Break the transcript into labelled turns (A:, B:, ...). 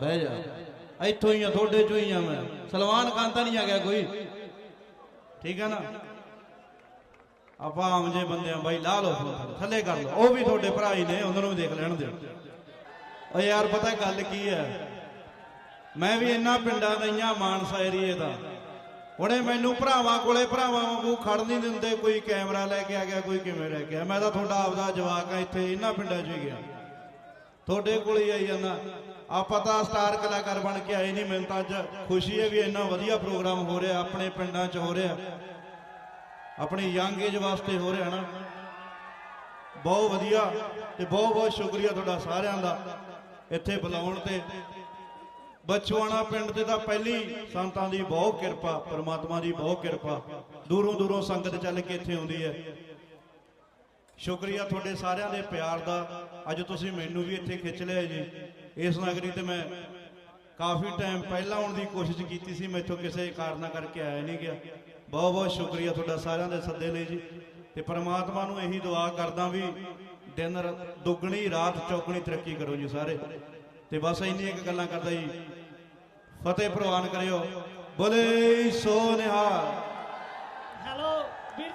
A: ਬਹਿ ਜਾ। ਇੱਥੋਂ ਹੀ ਆ, ਤੁਹਾਡੇ ਚੋਂ ਹੀ ਆ ਮੈਂ। ਸਲਮਾਨ ਖਾਨ ਤਾਂ ਨਹੀਂ ਆ ਗਿਆ ਕੋਈ। ਠੀਕ ਹੈ ਨਾ? ਆਪਾਂ ਆਮ ਜੇ ਬੰਦੇ ਆ, ਬਾਈ ਲਾ ਲਓ ਥੱਲੇ। ਕਰ ਲਓ। ਉਹ ਵੀ ਤੁਹਾਡੇ ਭਰਾ ਹੀ ਨੇ, ਉਹਨਾਂ ਨੂੰ ਦੇਖ ਲੈਣ ਦਿਓ। ਓ ਯਾਰ, ਪਤਾ ਗੱਲ ਕੀ ਹੈ? ਮੈਂ ਵੀ ਇੰਨਾ ਪਿੰਡਾਂ ਦਾ ਹੀ ਆ, ਮਾਨਸਾ ਏਰੀਏ ਦਾ। ਹੁਣੇ ਮੈਨੂੰ ਭਰਾਵਾਂ ਕੋਲੇ ਭਰਾਵਾਂ ਵਾਂਗੂ ਖੜ ਨਹੀਂ ਦਿੰਦੇ। ਕੋਈ ਕੈਮਰਾ ਲੈ ਕੇ ਆ ਗਿਆ, ਕੋਈ ਕਿਵੇਂ ਲੈ ਕੇ ਆ ਮੈਂ ਤਾਂ ਤੁਹਾਡਾ ਆਪਦਾ ਜਵਾਕ ਆ, ਇੱਥੇ ਇਹਨਾਂ ਪਿੰਡਾਂ 'ਚ ਹੀ ਗਿਆ। ਤੁਹਾਡੇ ਕੋਲ ਹੀ ਆਈ ਜਾਂਦਾ। ਆਪਾਂ ਤਾਂ ਸਟਾਰ ਕਲਾਕਾਰ ਬਣ ਕੇ ਆਏ ਨਹੀਂ, ਮੈਨੂੰ ਤਾਂ ਅੱਜ ਖੁਸ਼ੀ ਹੈ ਵੀ ਇੰਨਾ ਵਧੀਆ ਪ੍ਰੋਗਰਾਮ ਹੋ ਰਿਹਾ, ਆਪਣੇ ਪਿੰਡਾਂ 'ਚ ਹੋ ਰਿਹਾ। ਆਪਣੀ ਯੰਗ ਏਜ ਵਾਸਤੇ ਹੋ ਰਿਹਾ ਨਾ। ਬਹੁਤ ਵਧੀਆ ਤੇ ਬਹੁਤ ਬਹੁਤ ਸ਼ੁਕਰੀਆ ਤੁਹਾਡਾ ਸਾਰਿਆਂ ਦਾ ਇੱਥੇ ਬੁਲਾਉਣ ਤੇ। ਬਚਵਾਣਾ ਪਿੰਡ ਤੇ ਤਾਂ ਪਹਿਲੀ ਸੰਤਾਂ ਦੀ ਬਹੁਤ ਕਿਰਪਾ, ਪ੍ਰਮਾਤਮਾ ਦੀ ਬਹੁਤ ਕਿਰਪਾ। ਦੂਰੋਂ ਦੂਰੋਂ ਸੰਗਤ ਚੱਲ ਕੇ ਇੱਥੇ ਆਉਂਦੀ ਹੈ। ਸ਼ੁਕਰੀਆ ਤੁਹਾਡੇ ਸਾਰਿਆਂ ਦੇ ਪਿਆਰ ਦਾ। ਅੱਜ ਤੁਸੀਂ ਮੈਨੂੰ ਵੀ ਇੱਥੇ ਖਿੱਚ ਲਿਆ ਜੀ। ਇਸ ਨਗਰੀ ਤੇ ਮੈਂ ਕਾਫੀ ਟਾਈਮ ਪਹਿਲਾਂ ਆਉਣ ਦੀ ਕੋਸ਼ਿਸ਼ ਕੀਤੀ ਸੀ, ਮੈਥੋਂ ਕਿਸੇ ਕਾਰਨਾ ਕਰਕੇ ਆਇਆ ਨਹੀਂ ਗਿਆ। ਬਹੁਤ ਬਹੁਤ ਸ਼ੁਕਰੀਆ ਤੁਹਾਡਾ ਸਾਰਿਆਂ ਦੇ ਸੱਦੇ ਲਈ ਜੀ। ਤੇ ਪਰਮਾਤਮਾ ਨੂੰ ਇਹੀ ਦੁਆ ਕਰਦਾ ਵੀ ਦਿਨ ਦੁੱਗਣੀ, ਰਾਤ ਚੌਗਣੀ ਤਰੱਕੀ ਕਰੋ ਜੀ ਸਾਰੇ। ਤੇ ਬਸ ਇੰਨੀਆਂ ਇੱਕ ਗੱਲਾਂ ਕਰਦਾ ਜੀ। ਫਤਿਹ ਪ੍ਰਵਾਨ ਕਰਿਓ। ਬੋਲੇ ਸੋ ਨਿਹਾਲ।
B: ਹੈਲੋ, ਵੀਰ ਜੀ।